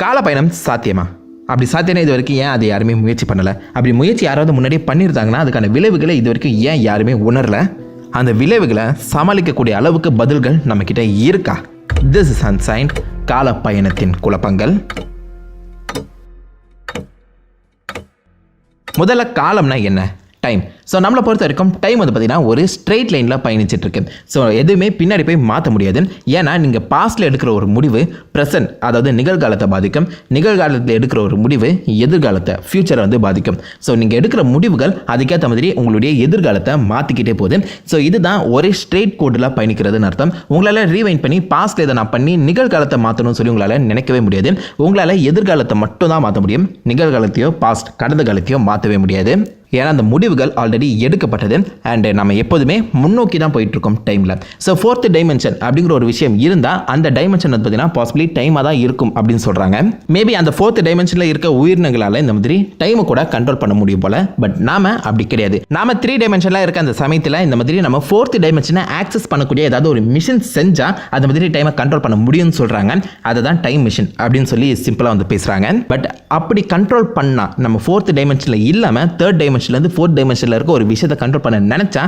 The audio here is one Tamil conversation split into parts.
காலப்பயணம் சாத்தியமா? அப்படி சாத்தியம்னா இது வரைக்கும் ஏன் அதை யாருமே முயற்சி பண்ணலை? அப்படி முயற்சி யாராவது முன்னாடியே பண்ணியிருந்தாங்கன்னா அதுக்கான விளைவுகளை இது வரைக்கும் ஏன் யாருமே உணரல? அந்த விளைவுகளை சமாளிக்கக்கூடிய அளவுக்கு பதில்கள் நம்மக்கிட்ட இருக்கா? திஸ் இஸ் அன்சைன்ட் காலப்பயணத்தின் குழப்பங்கள். முதல்ல காலம்னா என்ன? டைம் ஸோ நம்மளை பொறுத்த வரைக்கும் டைம் வந்து பார்த்தீங்கன்னா ஒரு ஸ்ட்ரெயிட் லைனில் பயணிச்சிட்டு இருக்கு. ஸோ எதுவுமே பின்னாடி போய் மாற்ற முடியாது. ஏன்னா நீங்கள் பாஸ்ட்டில் எடுக்கிற ஒரு முடிவு ப்ரெசன்ட் அதாவது நிகழ்காலத்தை பாதிக்கும். நிகழ்காலத்தில் எடுக்கிற ஒரு முடிவு எதிர்காலத்தை ஃப்யூச்சரை வந்து பாதிக்கும். ஸோ நீங்கள் எடுக்கிற முடிவுகள் அதுக்கேற்ற மாதிரி உங்களுடைய எதிர்காலத்தை மாற்றிக்கிட்டே போகுது. ஸோ இதுதான் ஒரே ஸ்ட்ரெயிட் கோடில் பயணிக்கிறதுன்னு அர்த்தம். உங்களால் ரீவைண்ட் பண்ணி பாஸ்ட்டில் இதை நான் பண்ணி நிகழ்காலத்தை மாற்றணும்னு சொல்லி உங்களால் நினைக்கவே முடியாது. உங்களால் எதிர்காலத்தை மட்டும் தான் மாற்ற முடியும். நிகழ்காலத்தையோ பாஸ்ட் கடந்த காலத்தையோ மாற்றவே முடியாது. ஏன்னா அந்த முடிவுகள் ஆல்ரெடி எடுக்கப்பட்டது. அண்டு நம்ம எப்போதுமே முன்னோக்கி தான் போயிட்டுருக்கோம் டைமில் ஸோ ஃபோர்த் டைமென்ஷன் அப்படிங்கிற ஒரு விஷயம் இருந்தால் அந்த டைமென்ஷன் வந்து பார்த்தீங்கன்னா பாசிபிளி டைமாக தான் இருக்கும் அப்படின்னு சொல்கிறாங்க மேபி அந்த ஃபோர்த் டைமென்ஷனில் இருக்க உயிரினங்களால் இந்த மாதிரி டைமை கூட கண்ட்ரோல் பண்ண முடியும் போல. பட் நாம அப்படி கிடையாது. நாம த்ரீ டைமென்ஷனில் இருக்க அந்த சமயத்தில் இந்த மாதிரி நம்ம ஃபோர்த் டைமென்ஷனை ஆக்சஸ் பண்ணக்கூடிய ஏதாவது ஒரு மிஷின் செஞ்சால் அந்த மாதிரி டைமை கண்ட்ரோல் பண்ண முடியும்னு சொல்கிறாங்க அதுதான் டைம் மிஷின் அப்படின்னு சொல்லி சிம்பிளாக வந்து பேசுகிறாங்க பட் அப்படி கண்ட்ரோல் பண்ணால் நம்ம ஃபோர்த் டைமென்ஷனில் இல்லாமல் தேர்ட் டைமென்ஷன்லேருந்து ஃபோர்த் டைமென்ஷனில் இருக்க ஒரு விஷயத்தை கண்ட்ரோல் பண்ண நினச்சா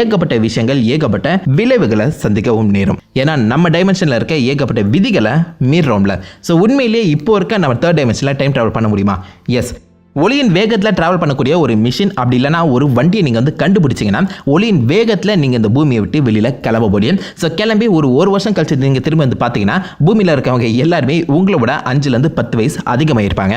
ஏகப்பட்ட விஷயங்கள் ஏகப்பட்ட விளைவுகளை சந்திக்கவும் நேரும். ஏன்னா நம்ம டைமென்ஷனில் இருக்க ஏகப்பட்ட விதிகளை மீறுறோம்ல. ஸோ உண்மையிலேயே இப்போ இருக்க நம்ம தேர்ட் டைமென்ஷனில் டைம் ட்ராவல் பண்ண முடியுமா? எஸ் ஒளியின் வேகத்தில் ட்ராவல் பண்ணக்கூடிய ஒரு மிஷின் அப்படி இல்லைனா ஒரு வண்டியை நீங்கள் வந்து கண்டுபிடிச்சிங்கன்னா ஒளியின் வேகத்தில் நீங்கள் இந்த பூமியை விட்டு வெளியில் கிளம்ப முடியும். ஸோ கிளம்பி ஒரு ஒரு வருஷம் கழிச்சு நீங்கள் திரும்ப வந்து பார்த்தீங்கன்னா பூமியில் இருக்கவங்க எல்லாருமே உங்களோட அஞ்சுலேருந்து பத்து வயசு அதிகமாக இருப்பாங்க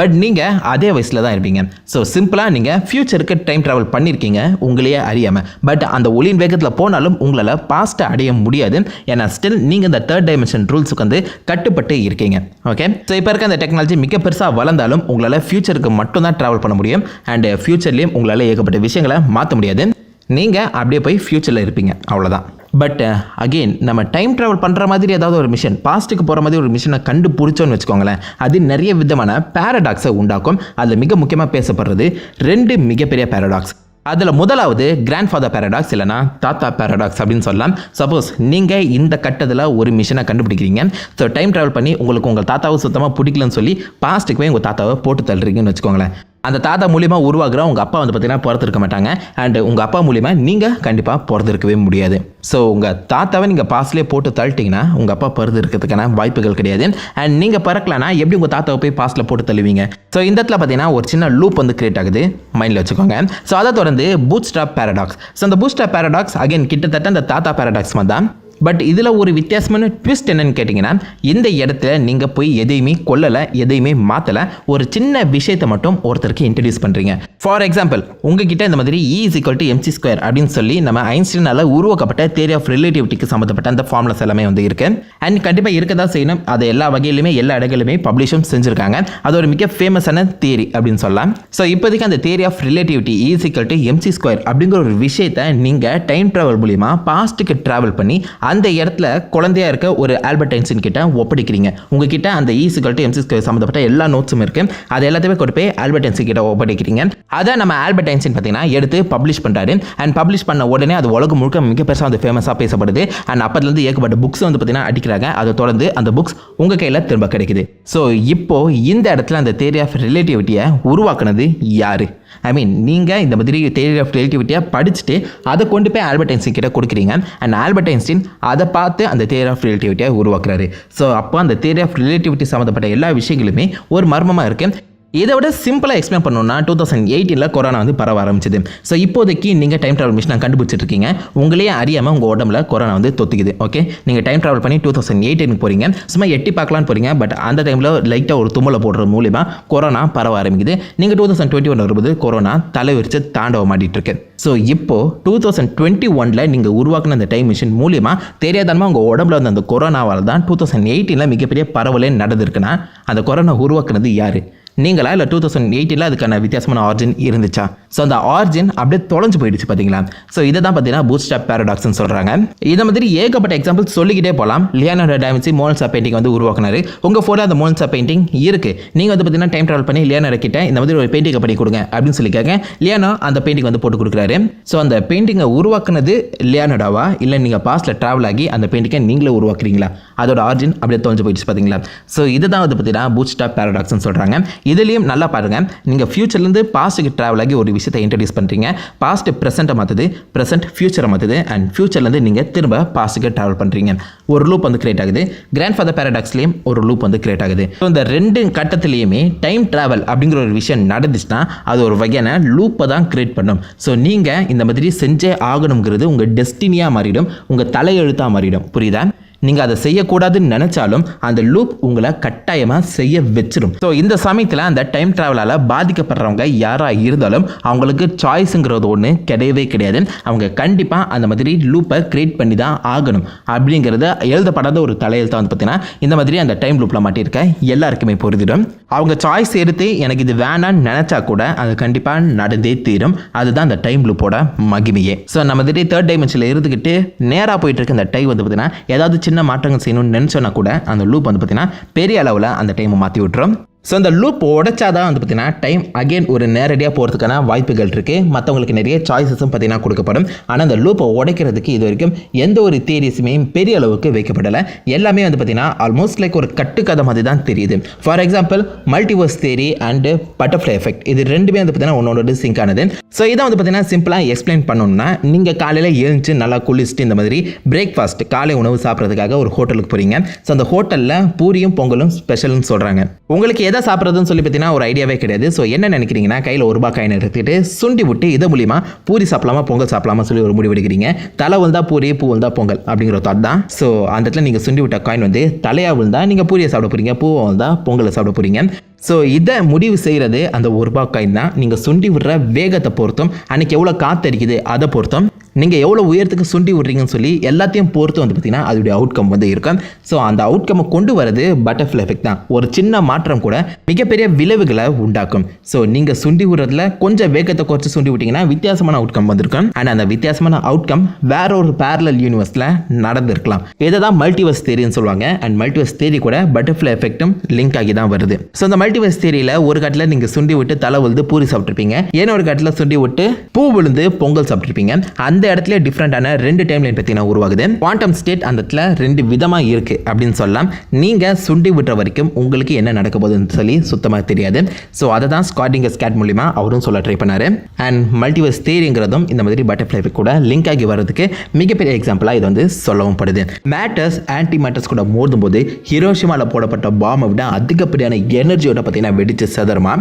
பட் நீங்கள் அதே வயசில் தான் இருப்பீங்க. ஸோ சிம்பிளாக நீங்கள் ஃப்யூச்சருக்கு டைம் ட்ராவல் பண்ணியிருக்கீங்க உங்களையே அறியாமல் பட் அந்த ஒளியின் வேகத்தில் போனாலும் உங்களால் பாஸ்ட்டை அடைய முடியாது. ஏன்னா ஸ்டில் நீங்கள் இந்த தேர்ட் டைமென்ஷன் ரூல்ஸுக்கு வந்து கட்டுப்பட்டு இருக்கீங்க. ஓகே ஸோ இப்போ இருக்க அந்த டெக்னாலஜி மிக பெருசாக வளர்ந்தாலும் உங்களால் ஃப்யூச்சருக்கு மட்டும் தான் ட்ராவல் பண்ண முடியும். அண்ட் ஃப்யூச்சர்லேயும் உங்களால் ஏகப்பட்ட விஷயங்களை மாற்ற முடியாது. நீங்கள் அப்படியே போய் ஃப்யூச்சரில் இருப்பீங்க. அவ்வளோதான் பட் அகெயின் uh, நம்ம டைம் ட்ராவல் பண்ணுற மாதிரி ஏதாவது ஒரு மிஷன் பாஸ்ட்டுக்கு போகிற மாதிரி ஒரு மிஷனை கண்டுபிடிச்சோன்னு வச்சுக்கோங்களேன் அது நிறைய விதமான பேரடாக்ஸை உண்டாக்கும். அதில் மிக முக்கியமாக பேசப்படுறது ரெண்டு மிகப்பெரிய பேரடாக்ஸ் அதில் முதலாவது கிராண்ட் ஃபாதர் பேரடாக்ஸ் இல்லைனா தாத்தா பேரடாக்ஸ் அப்படின்னு சொல்லலாம். சப்போஸ் நீங்கள் இந்த கட்டத்தில் ஒரு மிஷனை கண்டுபிடிக்கிறீங்க. ஸோ டைம் ட்ராவல் பண்ணி உங்களுக்கு உங்கள் தாத்தாவை சுத்தமாக பிடிக்கலன்னு சொல்லி பாஸ்ட்டுக்கு போய் உங்கள் தாத்தாவை போட்டு தள்ளுறீங்கன்னு வச்சுக்கோங்களேன். அந்த தாத்தா மூலியமாக உருவாகிற உங்கள் அப்பா வந்து பார்த்தீங்கன்னா பிறந்திருக்க மாட்டாங்க. அண்ட் உங்கள் அப்பா மூலியமாக நீங்கள் கண்டிப்பாக பிறந்திருக்கவே முடியாது. ஸோ உங்கள் தாத்தாவை நீங்கள் பாஸ்ட்லேயே போட்டு தள்ளிட்டீங்கன்னா உங்கள் அப்பா பிறந்து இருக்கிறதுக்கான வாய்ப்புகள் கிடையாது. அண்ட் நீங்கள் பிறக்கலனா எப்படி உங்கள் தாத்தாவை போய் பாஸ்ட்டில் போட்டு தள்ளுவீங்க? ஸோ இந்த இடத்துல பார்த்தீங்கன்னா ஒரு சின்ன லூப் வந்து கிரியேட் ஆகுது. மைண்டில் வச்சுக்கோங்க. ஸோ அதை தொடர்ந்து பூட் ஸ்டாப் பேரடாக்ஸ் ஸோ அந்த பூட் ஸ்டாப் பேரடாக்ஸ் அகைன் கிட்டத்தட்ட அந்த தாத்தா பேரடாக்ஸ் மாதிரி தான் பட் இதில் ஒரு வித்தியாசமான ட்விஸ்ட் என்னன்னு கேட்டிங்கன்னா இந்த இடத்துல நீங்கள் போய் எதையுமே கொல்லலை எதையுமே மாற்றலை ஒரு சின்ன விஷயத்தை மட்டும் ஒருத்தருக்கு இன்ட்ரடியூஸ் பண்ணுறீங்க ஃபார் எக்ஸாம்பிள் உங்ககிட்ட இந்த மாதிரி E is equal to MC square அப்படின்னு சொல்லி நம்ம ஐன்ஸ்டீனால் உருவாக்கப்பட்ட தேரி ஆஃப் ரிலேட்டிவிட்டிக்கு சம்மந்தப்பட்ட அந்த ஃபார்முலாஸ் எல்லாமே வந்து இருக்குது அண்ட் கண்டிப்பாக இருக்க தான் செய்யணும். அதை எல்லா வகையிலுமே எல்லா இடங்களிலுமே பப்ளிஷும் செஞ்சுருக்காங்க. அது ஒரு மிக ஃபேமஸான தேரி அப்படின்னு சொல்லலாம். ஸோ இப்போதைக்கு அந்த theory of relativity is equal to MC square அப்படிங்கிற ஒரு விஷயத்தை நீங்கள் டைம் ட்ராவல் மூலிமா பாஸ்ட்டுக்கு ட்ராவல் பண்ணி அந்த இடத்துல குழந்தையா இருக்க ஒரு ஆல்பர்ட் ஐன்ஸ்டீன் கிட்ட ஒப்படைக்கிறீங்க. உங்ககிட்ட அந்த E ஈஸிக்கல் டு எம்சி சம்மந்தப்பட்ட எல்லா நோட்ஸும் இருக்கு. அது எல்லாத்தையுமே கொண்டு போய் ஆல்பர்ட் ஐன்ஸ்டீன் கிட்ட ஒப்படைக்கிறீங்க. அதை நம்ம ஆல்பர்ட் ஐன்ஸ்டீன் பார்த்தீங்கன்னா எடுத்து பப்ளிஷ் பண்ணுறாரு அண்ட் பப்ளிஷ் பண்ண உடனே அது உலகம் முழுக்க மிக பெருசாக வந்து ஃபேமஸாக பேசப்படுது. அண்ட் அப்போதுலேருந்து ஏகப்பட்ட புக்ஸ் வந்து பார்த்தீங்கன்னா அடிக்கிறாங்க. அதை தொடர்ந்து அந்த புக்ஸ் உங்கள் கையில் திரும்ப கிடைக்குது. ஸோ இப்போ இந்த இடத்துல அந்த தேரி ஆஃப் ரிலேட்டிவிட்டியை உருவாக்குனது யாரு? ஐ மீன் நீங்கள் இந்த மாதிரி தேரி ஆஃப் ரிலேட்டிவிட்டியாக படிச்சுட்டு அதை கொண்டு போய் ஆல்பர்ட் ஐன்ஸ்டீன் கிட்ட கொடுக்குறீங்க. அண்ட் ஆல்பர்ட் ஐன்ஸ்டீன் அதை பார்த்து அந்த தேரி ஆஃப் ரிலேட்டிவிட்டியாக உருவாக்குறாரு. ஸோ அப்போ அந்த தேரி ஆஃப் ரிலேட்டிவிட்டி சம்மந்தப்பட்ட எல்லா விஷயங்களுமே ஒரு மர்மமாக இருக்குது இதை விட சிம்பிளாக எக்ஸ்பிளைன் பண்ணணும்னா டூ தௌசண்ட் எயிட்டீனில் கொரோனா வந்து பரவ ஆரம்பிச்சது. ஸோ இப்போதைக்கு நீங்கள் டைம் ட்ராவல் மிஷினை கண்டுபிடிச்சிட்டு இருக்கீங்க உங்களே அறியாமல் உங்கள் உடம்புல கொரோனா வந்து தொத்துக்குது. ஓகே நீங்கள் டைம் ட்ராவல் பண்ணி டூ தௌசண்ட் எயிட்டீனுக்கு போகிறீங்க சும்மா எட்டி பார்க்கலான்னு போகிறீங்க பட் அந்த டைமில் லைட்டாக ஒரு தும்மலை போடுற மூலிமா கொரோனா பரவ ஆரம்பிக்குது. நீங்கள் டூ தௌசண்ட் டுவெண்ட்டி ஒன் வரும்போது கொரோனா தலைவிரிச்சு தாண்டவ மாட்டிட்டு இருக்கு ஸோ இப்போ டூ தௌசண்ட் டுவெண்ட்டி ஒனில் நீங்கள் உருவாக்குன அந்த டைம் மிஷின் மூலிமா தெரியாதனமாக உங்கள் உடம்புல வந்து அந்த கொரோனாவால் தான் டூ தௌசண்ட் எயிட்டீனில் மிகப்பெரிய பரவலே நடந்திருக்குன்னா அந்த கொரோனா உருவாக்குனது யார்? நீங்களா இல்லை டூ தௌசண்ட் எயிட்டில் அதுக்கான வித்தியாசமான ஆர்ஜின் இருந்துச்சா? ஸோ அந்த ஆர்ஜின் அப்படியே தொலைஞ்சு போயிடுச்சு பார்த்தீங்களா ஸோ இதை தான் பார்த்தீங்கன்னா பூட் ஸ்டாப் பேரடாக்ஸ்னு சொல்கிறாங்க இதை மாதிரி ஏகப்பட்ட எக்ஸாம்பிள் சொல்லிக்கிட்டே போகலாம் லியானோட டாவின்சி மோல்சா பெயிண்டிங் வந்து உருவாக்குனாரு. உங்கள் ஃபோட்டோ அந்த மோல்சா பெயிண்டிங் இருக்குது நீங்கள் வந்து பார்த்தீங்கன்னா டைம் ட்ராவல் பண்ணி லியானோட கிட்ட இந்த மாதிரி ஒரு பெயிண்டிங்கை பண்ணி கொடுங்க அப்படின்னு சொல்லி கேட்க லியானோ அந்த பெயிண்டிங் வந்து போட்டு கொடுக்குறாரு. ஸோ அந்த பெயிண்டிங்கை உருவாக்குனது லியானோடாவா இல்லை நீங்கள் பாஸ்ட்டில் ட்ராவல் ஆகி அந்த பெயிண்டிங்கை நீங்களே உருவாக்குறீங்களா? அதோட ஆர்ஜின் அப்படியே தொலைஞ்சு போயிடுச்சு பார்த்தீங்களா ஸோ இதுதான் வந்து பார்த்தீங்கன்னா பூட் ஸ்டாப் பேரடாக்ஸ்னு சொல்கிறாங்க இதுலேயும் நல்லா பாருங்கள் நீங்கள் ஃபியூச்சர்லேருந்து பாஸ்ட்டுக்கு ட்ராவல் ஆகி ஒரு விஷயத்தை இன்ட்ரடியூஸ் பண்ணுறீங்க பாஸ்ட் ப்ரெசென்ட்டை மாற்றுது ப்ரெசென்ட் ஃபியூச்சரை மாற்றுது அண்ட் ஃபியூச்சர்லேருந்து நீங்கள் திரும்ப பாஸ்ட்டுக்கு ட்ராவல் பண்ணுறீங்க ஒரு லூப் வந்து கிரியேட் ஆகுது. கிராண்ட் ஃபாதர் பேரடாக்ஸ்லேயும் ஒரு லூப் வந்து கிரியேட் ஆகுது. ஸோ இந்த ரெண்டு கட்டத்துலேயுமே டைம் ட்ராவல் அப்படிங்கிற ஒரு விஷயம் நடந்துச்சுன்னா அது ஒரு வகையான லூப்பை தான் கிரியேட் பண்ணும். ஸோ நீங்கள் இந்த மாதிரி செஞ்சே ஆகணுங்கிறது உங்கள் டெஸ்டினியாக மாறிடும். உங்கள் தலையெழுத்தாக மாறிடும். புரியுதா? நீங்கள் அதை செய்யக்கூடாதுன்னு நினச்சாலும் அந்த லூப் உங்களை கட்டாயமாக செய்ய வச்சிடும் ஸோ இந்த சமயத்தில் அந்த டைம் ட்ராவலால் பாதிக்கப்படுறவங்க யாராக இருந்தாலும் அவங்களுக்கு சாய்ஸுங்கிறது ஒன்று கிடையவே கிடையாது. அவங்க கண்டிப்பாக அந்த மாதிரி லூப்பை கிரியேட் பண்ணி தான் ஆகணும். அப்படிங்கிறத எழுதப்படாத ஒரு தலையெழுத்தை வந்து பார்த்தீங்கன்னா இந்த மாதிரி அந்த டைம் லூப்பில் மாட்டியிருக்க எல்லாருக்குமே பொருதிடும் அவங்க சாய்ஸ் எடுத்து எனக்கு இது வேணான்னு நினச்சா கூட அது கண்டிப்பாக நடந்தே தீரும். அதுதான் அந்த டைம் லூப்போட மகிமையே. ஸோ நம்ம திடீர் தேர்ட் டைமென்ஷனில் இருந்துக்கிட்டு நேராக போயிட்டு இருக்க இந்த டைம் வந்து பார்த்தீங்கன்னா ஏதாவது சின்ன மாற்றங்கள் செய்யணும்னு நினச்சோன்னா கூட அந்த லூப் வந்து பார்த்தீங்கன்னா பெரிய அளவில் அந்த டைமை மாற்றி விட்டுரும். ஸோ அந்த லூப் உடைச்சாதான் வந்து பார்த்தீங்கன்னா டைம் அகைன் ஒரு நேரடியாக போகிறதுக்கான வாய்ப்புகள் இருக்குது மற்றவங்களுக்கு நிறைய சாய்ஸஸும் பார்த்தீங்கன்னா கொடுக்கப்படும். ஆனால் அந்த லூப்பை உடைக்கிறதுக்கு இது வரைக்கும் எந்த ஒரு தேரியஸுமே பெரிய அளவுக்கு வைக்கப்படலை. எல்லாமே வந்து பார்த்தீங்கன்னா ஆல்மோஸ்ட் லைக் ஒரு கட்டுக்கதை மாதிரி தான் தெரியுது. For example multiverse theory and butterfly effect இது ரெண்டுமே வந்து பார்த்தீங்கன்னா உன்னோட சிங்க் ஆனது. ஸோ இதை வந்து பார்த்தீங்கன்னா சிம்பிளாக எக்ஸ்பிளைன் பண்ணணும்னா நீங்கள் காலையில் எழுந்துச்சு நல்லா குளிச்சுட்டு இந்த மாதிரி பிரேக்ஃபாஸ்ட் காலை உணவு சாப்பிட்றதுக்காக ஒரு ஹோட்டலுக்கு போகிறீங்க ஸோ அந்த ஹோட்டலில் பூரியும் பொங்கலும் ஸ்பெஷல்னு சொல்கிறாங்க உங்களுக்கு எதை சாப்பிட்றதுன்னு சொல்லி பார்த்தீங்கன்னா ஒரு ஐடியாவே கிடையாது. ஸோ என்ன நினைக்கிறீங்கன்னா கையில் ஒரு ரூபாய் காயின் எடுத்துகிட்டு சுண்டி விட்டு இது மூலியமாக பூரி சாப்பிடலாமா பொங்கல் சாப்பிடலாமா சொல்லி ஒரு முடிவு எடுக்கிறீங்க. தலை விழுந்தா பூரி பூ விழுந்தா பொங்கல் அப்படிங்கிற தாட் தான். ஸோ அந்த இடத்துல நீங்கள் சுண்டி விட்ட காயின் வந்து தலையாக விழுந்தா நீங்கள் பூரியை சாப்பிட போகிறீங்க பூவை வந்தால் பொங்கலை சாப்பிட போகிறீங்க ஸோ இதை முடிவு செய்கிறது அந்த ஒரு ரூபா காயின் தான். நீங்கள் சுண்டி விடுற வேகத்தை பொறுத்தும் அன்றைக்கி எவ்வளோ காற்றடிக்குது அதை பொறுத்தும் நீங்கள் எவ்வளோ உயரத்துக்கு சுண்டி விடுறீங்கன்னு சொல்லி எல்லாத்தையும் பொறுத்து வந்து பார்த்தீங்கன்னா அதோடைய அவுட்கம் வந்து இருக்கும். ஸோ அந்த அவுட்கம்மை கொண்டு வரது பட்டர்ஃப்ளை எஃபெக்ட் தான். ஒரு சின்ன மாற்றம் கூட மிகப்பெரிய விளைவுகளை உண்டாக்கும். ஸோ நீங்கள் சுண்டி விடுறதுல கொஞ்சம் வேகத்தை குறைச்சி சுண்டி விட்டிங்கன்னா வித்தியாசமான அவுட்கம் வந்திருக்கும். அண்ட் அந்த வித்தியாசமான அவுட்கம் வேற ஒரு பேரலல் யூனிவர்ஸில் நடந்திருக்கலாம். இதை தான் மல்டிவர்ஸ் தேரின்னு சொல்லுவாங்க. அண்ட் மல்டிவர்ஸ் தேரி கூட பட்டர்ஃப்ளை எஃபெக்ட்டும் லிங்க் ஆகி தான் வருது. ஸோ அந்த மல்டிவர்ஸ் தேரியில் ஒரு கட்டில் நீங்கள் சுண்டி விட்டு தலை விழுந்து பூரி சாப்பிட்ருப்பீங்க ஏன்னா ஒரு கட்டில் சுண்டி விட்டு பூ விழுந்து பொங்கல் சாப்பிட்ருப்பீங்க அந்த இடத்துல டிஃப்ரெண்டான ரெண்டு டைம் லைன் பார்த்தீங்கன்னா உருவாகுது குவாண்டம் ஸ்டேட் அந்த இடத்துல ரெண்டு விதமாக இருக்குது அப்படின்னு சொல்லலாம். நீங்கள் சுண்டி விட்டுற வரைக்கும் உங்களுக்கு என்ன நடக்க போகுதுன்னு சொல்லி சுத்தமாக தெரியாது. ஸோ அதை தான் ஸ்காட்டிங்க ஸ்கேட் மூலிமா அவரும் சொல்ல ட்ரை பண்ணார். அண்ட் மல்டிவர்ஸ் தேரிங்கிறதும் இந்த மாதிரி பட்டர்ஃப்ளை கூட லிங்க் ஆகி வர்றதுக்கு மிகப்பெரிய எக்ஸாம்பிளாக இது வந்து சொல்லவும் படுது. மேட்டர்ஸ் ஆன்டி மேட்டர்ஸ் கூட மோதும் போது ஹிரோஷிமாவில் போடப்பட்ட பாம்பை விட அதிகப்படியான எனர்ஜியோட பார்த்தீங்கன்னா வெடிச்சு சதறமா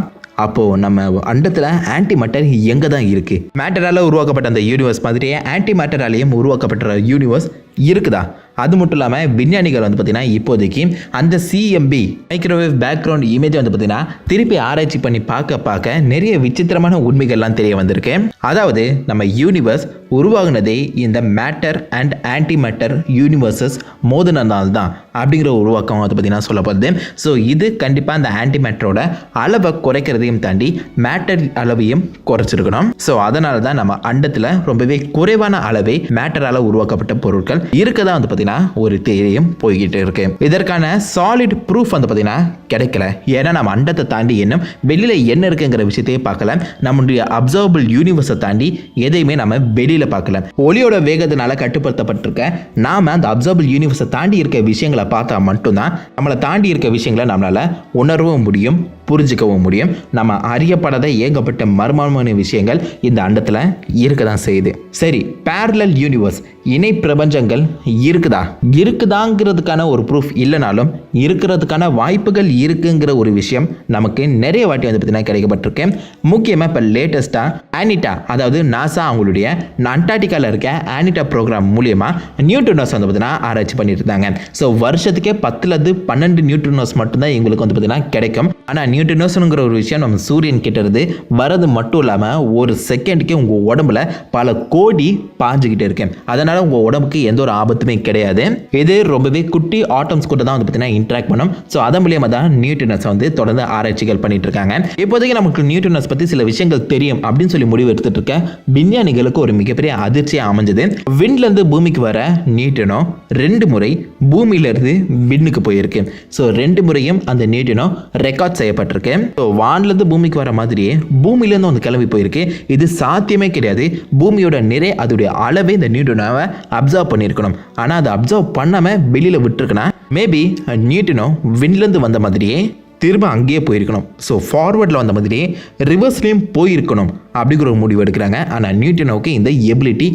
அப்போது நம்ம அண்டத்தில் ஆன்டி மேட்டர் எங்கே தான் இருக்குது மேட்டரால் உருவாக்கப்பட்ட அந்த யூனிவர்ஸ் மாதிரியே ஆன்டி மேட்டராலேயும் உருவாக்கப்பட்ட யூனிவர்ஸ் இருக்குதா? அது மட்டும் இல்லாமல் விஞ்ஞானிகள் வந்து பார்த்தீங்கன்னா இப்போதைக்கு அந்த சிஎம்பி மைக்ரோவேவ் பேக்ரவுண்ட் இமேஜ் வந்து பார்த்தீங்கன்னா திருப்பி ஆராய்ச்சி பண்ணி பார்க்க பார்க்க நிறைய விசித்திரமான உண்மைகள்லாம் தெரிய வந்திருக்கு. அதாவது நம்ம யூனிவர்ஸ் உருவாகுனதே இந்த matter and antimatter universes மோதினதால் தான் அப்படிங்கிற ஒரு உருவாக்கம் வந்து பார்த்தீங்கன்னா சொல்லப்படுது ஸோ இது கண்டிப்பாக அந்த ஆன்டி மேட்டரோட அளவை குறைக்கிறதையும் தாண்டி மேட்டர் அளவையும் குறைச்சிருக்கணும். ஸோ அதனால தான் நம்ம அண்டத்தில் ரொம்பவே குறைவான அளவே மேட்டரால் உருவாக்கப்பட்ட பொருட்கள் இருக்கதா வந்து பார்த்தீங்கன்னா ஒரு தேரியும் போய்கிட்டு இருக்கு. இதற்கான சாலிட் ப்ரூஃப் வந்து பார்த்தீங்கன்னா கிடைக்கல. ஏன்னா நம்ம அண்டத்தை தாண்டி இன்னும் வெளியில் என்ன இருக்குங்கிற விஷயத்தையே பார்க்கல. நம்முடைய அப்சர்வபிள் யூனிவர்ஸை தாண்டி எதையுமே நம்ம வெளியில் பார்க்கல. ஒளியோட வேகத்தினால கட்டுப்படுத்தப்பட்டிருக்க நாம அந்த அப்சர்வபிள் யூனிவர்ஸை தாண்டி இருக்க விஷயங்களை பார்த்தா மட்டும்தான். நம்மளை தாண்டி இருக்க விஷயங்களை நம்மளால உணரவும் முடியும். புரிஞ்சுக்கவும் முடியும். நம்ம அறியப்படாத ஏகப்பட்ட மர்மமான விஷயங்கள் இந்த அண்டத்தில் இருக்க தான் செய்யுது. சரி பேரலல் யூனிவர்ஸ் இணை பிரபஞ்சங்கள் இருக்குதா? இருக்குதாங்கிறதுக்கான ஒரு ப்ரூஃப் இல்லைனாலும் இருக்கிறதுக்கான வாய்ப்புகள் இருக்குங்கிற ஒரு விஷயம் நமக்கு நிறைய வாட்டி வந்து பார்த்தீங்கன்னா கிடைக்கப்பட்டிருக்கு. முக்கியமாக இப்போ லேட்டஸ்ட்டாக ஆனிட்டா அதாவது நாசா அவங்களுடைய அண்டார்டிகாவில் இருக்க ஆனிட்டா ப்ரோக்ராம் மூலியமாக நியூட்ரினோஸ் வந்து பார்த்தீங்கன்னா ஆராய்ச்சி பண்ணிட்டு இருந்தாங்க. ஸோ வருஷத்துக்கே பத்துலேருந்து பன்னெண்டு நியூட்ரினோஸ் மட்டும்தான் எங்களுக்கு வந்து பார்த்தீங்கன்னா கிடைக்கும். ஆனால் நியூட்ரினோஸ்னுங்கிற ஒரு விஷயம் நம்ம சூரியன் கிட்ட இருந்து வரது மட்டும் இல்லாமல் ஒரு செகண்டுக்கே உங்கள் உடம்புல பல கோடி பாஞ்சுக்கிட்டு இருக்கேன் அதனால் உங்கள் உடம்புக்கு எந்த ஒரு ஆபத்துமே கிடையாது. இது ரொம்பவே குட்டி ஆட்டம்ஸ் கூட தான் வந்து பார்த்தீங்கன்னா இன்ட்ராக்ட் பண்ணும். ஸோ அதன் மூலியமாக தான் நியூட்ரினஸ் வந்து தொடர்ந்து ஆராய்ச்சிகள் பண்ணிட்டு இருக்காங்க. இப்போதைக்கு நமக்கு நியூட்ரினஸ் பற்றி சில விஷயங்கள் தெரியும் அப்படின்னு சொல்லி முடிவு எடுத்துட்டு இருக்க விஞ்ஞானிகளுக்கு ஒரு மிகப்பெரிய அதிர்ச்சியாக அமைஞ்சது. விண்லேருந்து பூமிக்கு வர நியூட்ரினோ ரெண்டு முறை பூமியிலேருந்து விண்ணுக்கு போயிருக்கு. ஸோ ரெண்டு முறையும் அந்த நியூட்ரினோ ரெக்கார்ட் செய்யப்பட்டிருக்கு ஸோ வான்லேருந்து பூமிக்கு வர மாதிரியே பூமியிலேருந்து வந்து கிளம்பி போயிருக்கு. இது சாத்தியமே கிடையாது. பூமியோட நிறை அதோடைய அளவே இந்த நியூட்ரினோவை அப்சர்வ் பண்ணியிருக்கணும். ஆனால் அதை அப்சர்வ் பண்ணாமல் வெளியில் விட்டுருக்குன்னா மேபி நியூட்ரினோ விண்லேருந்து வந்த மாதிரியே திரும்ப அங்கேயே போயிருக்கணும். ஸோ ஃபார்வர்டில் வந்த மாதிரியே ரிவர்ஸ்லேயும் போயிருக்கணும் அப்படிங்கிற ஒரு முடிவு எடுக்கிறாங்க. ஆனால் நியூட்டனோவுக்கு இந்த எபிலிட்டி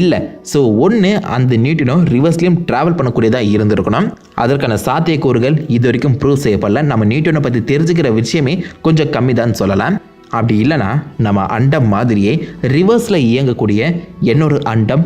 இல்லை. ஸோ ஒன்று அந்த நியூட்டனோ ரிவர்ஸ்லேயும் ட்ராவல் பண்ணக்கூடியதாக இருந்திருக்கணும். அதற்கான சாத்தியக்கூறுகள் இது வரைக்கும் ப்ரூவ் செய்யப்படல. நம்ம நியூட்டனை பற்றி தெரிஞ்சுக்கிற விஷயமே கொஞ்சம் கம்மி தான் சொல்லலாம். அப்படி இல்லைன்னா நம்ம அண்டம் மாதிரியே ரிவர்ஸில் இயங்கக்கூடிய இன்னொரு அண்டம்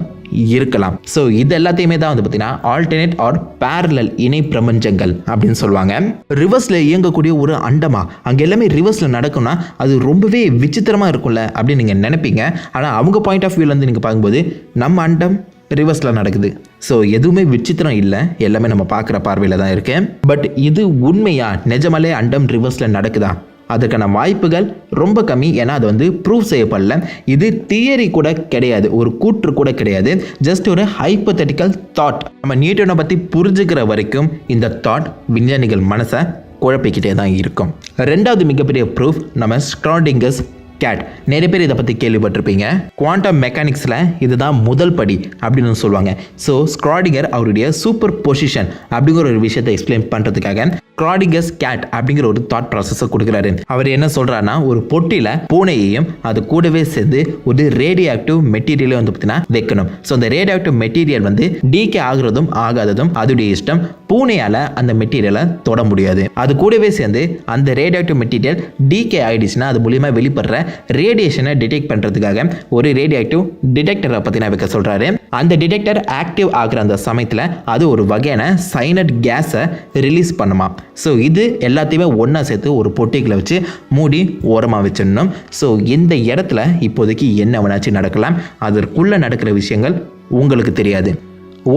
இருக்கலாம். ஸோ இது எல்லாத்தையுமே தான் வந்து பார்த்தீங்கன்னா ஆல்டர்னேட் ஆர் பேரலல் இணை பிரபஞ்சங்கள் அப்படின்னு சொல்லுவாங்க. ரிவர்ஸில் இயங்கக்கூடிய ஒரு அண்டமா அங்கே எல்லாமே ரிவர்ஸில் நடக்கும்னா அது ரொம்பவே விசித்திரமாக இருக்கும்ல அப்படின்னு நீங்கள் நினைப்பீங்க. ஆனால் அவங்க பாயிண்ட் ஆஃப் வியூலேருந்து நீங்கள் பார்க்கும்போது நம்ம அண்டம் ரிவர்ஸில் நடக்குது. ஸோ எதுவுமே விசித்திரம் இல்லை. எல்லாமே நம்ம பார்க்குற பார்வையில் தான் இருக்கேன் பட் இது உண்மையா நிஜமாலே அண்டம் ரிவர்ஸில் நடக்குதா? அதுக்கான வாய்ப்புகள் ரொம்ப கம்மி. ஏன்னா அது வந்து ப்ரூவ் செய்யப்படல. இது தியரி கூட கிடையாது. ஒரு கூற்று கூட கிடையாது. ஜஸ்ட் ஒரு ஹைப்போதட்டிக்கல் தாட் நம்ம நியூட்டனை பற்றி புரிஞ்சுக்கிற வரைக்கும் இந்த தாட் விஞ்ஞானிகள் மனசை குழப்பிக்கிட்டே தான் இருக்கும். ரெண்டாவது மிகப்பெரிய ப்ரூஃப் நம்ம ஸ்க்ராண்டிங்கஸ் கேட் நிறைய பேர் இதை பற்றி கேள்விப்பட்டிருப்பீங்க. குவாண்டம் மெக்கானிக்ஸில் இதுதான் முதல் படி அப்படின்னு சொல்லுவாங்க. ஸோ ஸ்க்ராடிங்கர் அவருடைய சூப்பர் பொசிஷன் அப்படிங்கிற ஒரு விஷயத்தை எக்ஸ்பிளைன் பண்ணுறதுக்காக ப்ராடிகஸ் கேட் அப்படிங்கிற ஒரு தாட் ப்ராசஸை கொடுக்குறாரு. அவர் என்ன சொல்கிறாருன்னா ஒரு பொட்டியில் பூனையையும் அது கூடவே சேர்ந்து ஒரு ரேடியோ ஆக்டிவ் மெட்டீரியலை வந்து பார்த்தீங்கன்னா வைக்கணும். ஸோ அந்த ரேடியோ ஆக்டிவ் மெட்டீரியல் வந்து டீகே ஆகுறதும் ஆகாததும் அதோடைய இஷ்டம் பூனையால் அந்த மெட்டீரியலை தொட முடியாது. அது கூடவே சேர்ந்து அந்த ரேடியோ ஆக்டிவ் மெட்டீரியல் டீகே ஆகிடுச்சுன்னா அது மூலியமாக வெளிப்படுற ரேடியேஷனை டிடெக்ட் பண்ணுறதுக்காக ஒரு ரேடியோ ஆக்டிவ் டிடெக்டரை பார்த்தீங்கன்னா வைக்க சொல்கிறாரு அந்த டிடெக்டர் ஆக்டிவ் ஆகிற அந்த சமயத்தில் அது ஒரு வகையான சைனட் கேஸை ரிலீஸ் பண்ணுமா ஸோ இது எல்லாத்தையுமே ஒன்றா சேர்த்து ஒரு பொட்டிகளை வச்சு மூடி ஓரமாக வச்சிடணும். ஸோ இந்த இடத்துல இப்போதைக்கு என்ன வேணாச்சும் நடக்கலாம். அதற்குள்ளே நடக்கிற விஷயங்கள் உங்களுக்கு தெரியாது.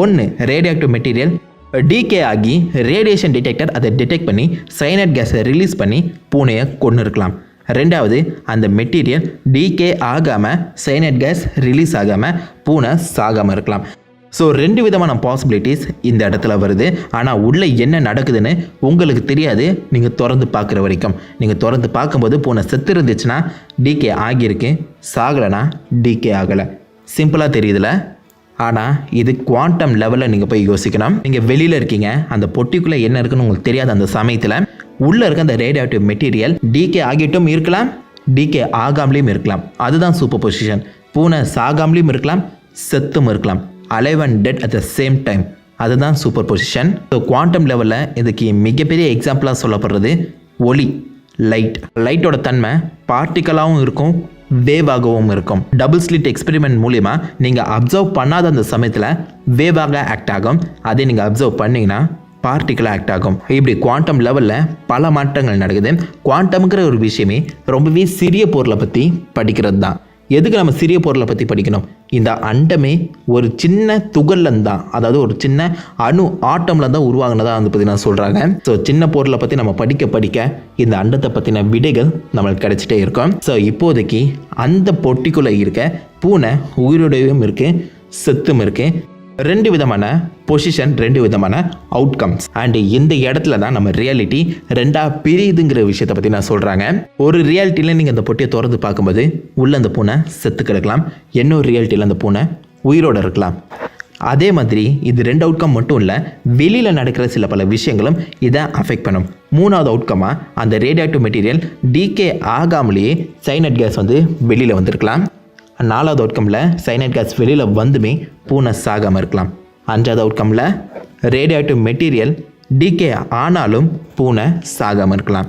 ஒன்று ரேடியாக்டிவ் மெட்டீரியல் டிகே ஆகி ரேடியேஷன் டிடெக்டர் அதை டிடெக்ட் பண்ணி சைனட் கேஸை ரிலீஸ் பண்ணி பூனையை கொண்டு இருக்கலாம் ரெண்டாவது அந்த மெட்டீரியல் டிகே ஆகாமல் சைனட் கேஸ் ரிலீஸ் ஆகாமல் பூனை சாகாமல் இருக்கலாம். ஸோ ரெண்டு விதமான பாசிபிலிட்டிஸ் இந்த இடத்துல வருது. ஆனால் உள்ளே என்ன நடக்குதுன்னு உங்களுக்கு தெரியாது. நீங்கள் திறந்து பார்க்குற வரைக்கும். நீங்கள் திறந்து பார்க்கும்போது பூனை செத்து இருந்துச்சுன்னா டிகே ஆகியிருக்கு. சாகலைனா டிகே ஆகலை. சிம்பிளாக தெரியுதுல? ஆனால் இது குவாண்டம் லெவலில் நீங்கள் போய் யோசிக்கணும். நீங்கள் வெளியில் இருக்கீங்க. அந்த பொட்டிக்குள்ளே என்ன இருக்குன்னு உங்களுக்கு தெரியாது அந்த சமயத்தில். உள்ளே இருக்க அந்த ரேடியோட்டிவ் மெட்டீரியல் டிகே ஆகிட்டும் இருக்கலாம். டிகே ஆகாமலேயும் இருக்கலாம். அதுதான் சூப்பர் பொசிஷன் பூனை சாகாமலேயும் இருக்கலாம். செத்தும் இருக்கலாம். Alive and dead at the same time அதுதான் சூப்பர் பொசிஷன் ஸோ குவாண்டம் லெவலில் இதுக்கு மிகப்பெரிய எக்ஸாம்பிளாக சொல்லப்படுறது ஒளி லைட் லைட்டோட தன்மை பார்ட்டிக்கலாகவும் இருக்கும் வேவாகவும் இருக்கும். டபுள் ஸ்லிட் எக்ஸ்பெரிமெண்ட் மூலிமா நீங்கள் அப்சர்வ் பண்ணாத அந்த சமயத்தில் வேவாக ஆக்ட் ஆகும். அதே நீங்கள் அப்சர்வ் பண்ணீங்கன்னா பார்ட்டிக்கல் ஆக்ட் ஆகும். இப்படி குவாண்டம் லெவலில் பல மாற்றங்கள் நடக்குது. குவாண்டம்ங்கிற ஒரு விஷயமே ரொம்பவே சிறிய பொருளை பற்றி படிக்கிறது தான் எதுக்கு நம்ம சிறிய பொருளை பற்றி படிக்கணும்? இந்த அண்டமே ஒரு சின்ன துகள்லன் தான். அதாவது ஒரு சின்ன அணு ஆட்டம்ல தான் உருவாகினதாக வந்து நான் சொல்கிறாங்க ஸோ சின்ன பொருளை பற்றி நம்ம படிக்க படிக்க இந்த அண்டத்தை பற்றின விடைகள் நம்மளுக்கு கிடைச்சிட்டே இருக்கும். ஸோ இப்போதைக்கு அந்த பொட்டிக்குள்ளே இருக்க பூனை உயிரோடையும் இருக்குது செத்தும் இருக்குது ரெண்டு விதமான பொசிஷன் ரெண்டு விதமான அவுட்கம்ஸ் அண்ட் இந்த இடத்துல தான் நம்ம ரியாலிட்டி ரெண்டாக பிரியுதுங்கிற விஷயத்தை பற்றி நான் சொல்கிறாங்க ஒரு ரியாலிட்டியில் நீங்கள் அந்த பொட்டியை திறந்து பார்க்கும்போது உள்ள அந்த பூனை செத்து கிடக்கலாம். இன்னொரு ரியாலிட்டியில் அந்த பூனை உயிரோட இருக்கலாம். அதே மாதிரி இது ரெண்டு அவுட்கம் மட்டும் இல்லை வெளியில் நடக்கிற சில பல விஷயங்களும் இதை அஃபெக்ட் பண்ணும். மூணாவது அவுட்கமாக அந்த ரேடியாக்டிவ் மெட்டீரியல் டிகே ஆகாமலேயே சைனட் கேஸ் வந்து வெளியில் வந்திருக்கலாம். நாலாவது அவுட்கமில் சைனைட் கேஸ் வெளியில் வந்துமே பூனை சாகாமல் இருக்கலாம். அஞ்சாவது அவுட்கமில் ரேடியோட்டிவ் மெட்டீரியல் டிகே ஆனாலும் பூனை சாகாமல் இருக்கலாம்.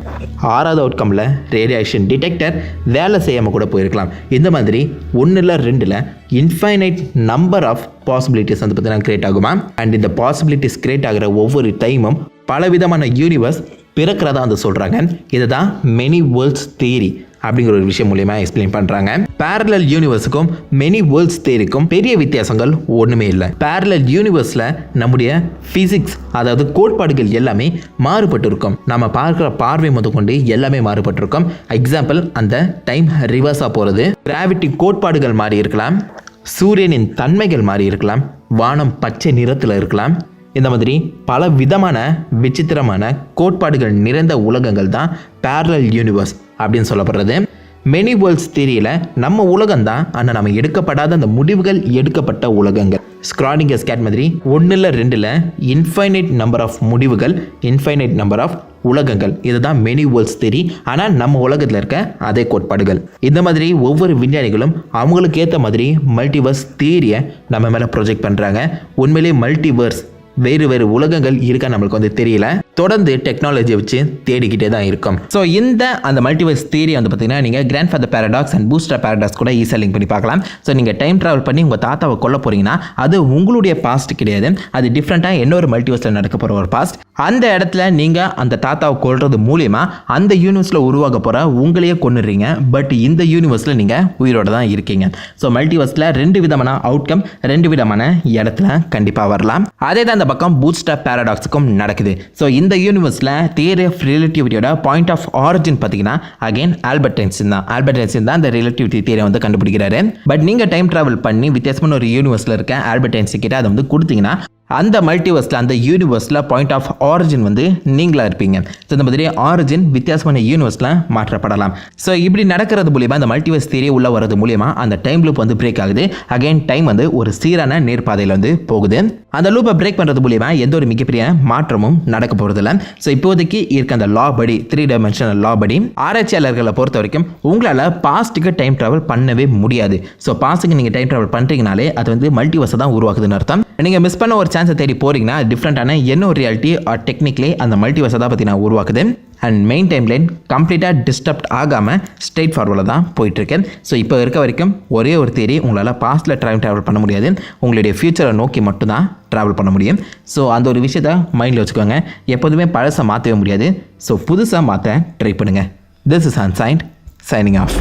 ஆறாவது அவுட்கமில் ரேடியேஷன் டிடெக்டர் வேலை செய்யாமல் கூட போயிருக்கலாம். இந்த மாதிரி ஒன்றில் ரெண்டில் இன்ஃபைனைட் நம்பர் ஆஃப் பாசிபிலிட்டிஸ் வந்து பார்த்தீங்கன்னா கிரியேட் ஆகுமா? அண்ட் இந்த பாசிபிலிட்டிஸ் கிரியேட் ஆகிற ஒவ்வொரு டைமும் பலவிதமான யூனிவர்ஸ் பிறக்கிறதா வந்து சொல்கிறாங்க இதுதான் மெனி வேர்ல்ட்ஸ் தியரி அப்படிங்கிற ஒரு விஷயம் மூலியமாக எக்ஸ்பிளைன் பண்ணுறாங்க பேரலல் யூனிவர்ஸுக்கும் மெனி வேர்ல்ட்ஸ் தேரிக்கும் பெரிய வித்தியாசங்கள் ஒன்றுமே இல்லை. பேரலல் யூனிவர்ஸில் நம்முடைய ஃபிசிக்ஸ் அதாவது கோட்பாடுகள் எல்லாமே மாறுபட்டு இருக்கும் நம்ம பார்க்குற பார்வை முதற்கொண்டு எல்லாமே மாறுபட்டிருக்கும். எக்ஸாம்பிள் அந்த டைம் ரிவர்ஸாக போகிறது கிராவிட்டி கோட்பாடுகள் மாறி இருக்கலாம். சூரியனின் தன்மைகள் மாறி இருக்கலாம். வானம் பச்சை நிறத்தில் இருக்கலாம். இந்த மாதிரி பல விதமான விசித்திரமான கோட்பாடுகள் நிறைந்த உலகங்கள் தான் பேரலல் யூனிவர்ஸ் அப்படின்னு சொல்லப்படுறது. மெனி வேர்ல்ட்ஸ் தியரியில் நம்ம உலகம் தான் ஆனால் நம்ம எடுக்கப்படாத அந்த முடிவுகள் எடுக்கப்பட்ட உலகங்கள். ஸ்க்ராடிங்கர் ஸ்கேட் மாதிரி ஒன்றில் ரெண்டில் இன்ஃபைனைட் நம்பர் ஆஃப் முடிவுகள் இன்ஃபைனைட் நம்பர் ஆஃப் உலகங்கள். இதுதான் மெனி வேர்ல்ட்ஸ் தேரி ஆனால் நம்ம உலகத்தில் இருக்க அதே கோட்பாடுகள். இந்த மாதிரி ஒவ்வொரு விஞ்ஞானிகளும் அவங்களுக்கு ஏற்ற மாதிரி மல்டிவர்ஸ் தியரியை நம்ம மேலே ப்ரொஜெக்ட் பண்ணுறாங்க உண்மையிலேயே மல்டிவர்ஸ் வேறு வேறு உலகங்கள் இருக்கா நம்மளுக்கு வந்து தெரியல. தொடர்ந்து டெக்னாலஜியை வச்சு தேடிக்கிட்டே தான் இருக்கும். ஸோ இந்த அந்த மல்டிவர்ஸ் தியரி வந்து பார்த்தீங்கன்னா நீங்கள் grandfather paradox and booster paradox கூட ஈஸியாக லிங்க் பண்ணி பார்க்கலாம். ஸோ நீங்கள் டைம் ட்ராவல் பண்ணி உங்கள் தாத்தாவை கொல்ல போகிறீங்கன்னா அது உங்களுடைய பாஸ்ட் கிடையாது. அது டிஃப்ரெண்ட்டாக இன்னொரு மல்டிவர்ஸில் நடக்க போகிற ஒரு பாஸ்ட் அந்த இடத்துல நீங்கள் அந்த தாத்தாவை கொல்றது மூலியமா அந்த யூனிவர்ஸில் உருவாக போகிற உங்களையே கொண்டுடுறீங்க பட் இந்த யூனிவர்ஸில் நீங்கள் உயிரோட தான் இருக்கீங்க. ஸோ மல்டிவர்ஸில் ரெண்டு விதமான அவுட்கம் ரெண்டு விதமான இடத்துல கண்டிப்பாக வரலாம். அதே தான் இந்த பக்கம் பூஸ்டர் பேரடாக்ஸுக்கும் நடக்குது. ஸோ இந்த யூனிவர்ஸில் தியரி ஆஃப் ரிலேட்டிவிட்டியோட பாயிண்ட் ஆஃப் ஆரிஜின் பார்த்தீங்கன்னா அகைன் ஆல்பர்ட் ஐன்ஸ்டின் தான். ஆல்பர்ட் ஐன்ஸ்டின் தான் அந்த ரிலேட்டிவிட்டி தியரை வந்து கண்டுபிடிக்கிறாரு. பட் நீங்கள் டைம் ட்ராவல் பண்ணி வித்தியாசமான ஒரு யூனிவர்ஸில் இருக்க ஆல்பர்ட் ஐன்ஸ்டின் கிட்ட அதை வந்து கொடுத்தீங்கன்னா அந்த மல்டிவர்ஸில் அந்த யூனிவர்ஸில் பாயிண்ட் ஆஃப் ஆரிஜின் வந்து நீங்களாக இருப்பீங்க. ஸோ இந்த மாதிரி ஆரிஜின் வித்தியாசமான யூனிவர்ஸில் மாற்றப்படலாம். ஸோ இப்படி நடக்கிறது மூலியமாக அந்த மல்டிவர்ஸ் தியரி உள்ள வர்றது மூலியமாக அந்த டைம் லூப் வந்து பிரேக் ஆகுது. அகைன் டைம் வந்து ஒரு சீரான நேர்பாதையில் வந்து போகுது. அந்த லூப்பை பிரேக் பண்ணுறது மூலியமாக எந்த ஒரு மிகப்பெரிய மாற்றமும் நடக்க போகிறதில்ல ஸோ இப்போதைக்கு இருக்க அந்த லா படி த்ரீ டைமென்ஷனல் லா படி ஆராய்ச்சியாளர்களை பொறுத்த வரைக்கும் உங்களால் பாஸ்ட்டுக்கு டைம் ட்ராவல் பண்ணவே முடியாது. ஸோ பாஸ்ட்டுக்கு நீங்கள் டைம் ட்ராவல் பண்ணுறீங்கனாலே அது வந்து மல்டிவர்ஸை தான் உருவாக்குதுன்னு அர்த்தம். நீங்கள் மிஸ் பண்ண ஒரு சான்ஸை தேடி போறீங்கன்னா டிஃப்ரெண்ட்டான என்ன ஒரு ரியாலிட்டி ஆர் டெக்னிக்லி அந்த மல்டிவர்ஸை தான் பற்றி நான் உருவாக்குது. அண்ட் மெயின் டைம் லைன் கம்ப்ளீட்டாக டிஸ்டர்ப்ட் ஆகாமல் ஸ்ட்ரெயிட் ஃபார்வர்டில் தான் போயிட்டுருக்கேன் ஸோ இப்போ இருக்க வரைக்கும் ஒரே ஒரு தேரி உங்களால் பாஸ்ட்டில் ட்ராவல் ட்ராவல் பண்ண முடியாது. உங்களுடைய ஃப்யூச்சரை நோக்கி மட்டும்தான் ட்ராவல் பண்ண முடியும். ஸோ அந்த ஒரு விஷயத்த மைண்டில் வச்சுக்கோங்க. எப்போதுமே பழசை மாற்றவே முடியாது. ஸோ புதுசாக மாற்ற ட்ரை பண்ணுங்கள் this is ancient signing off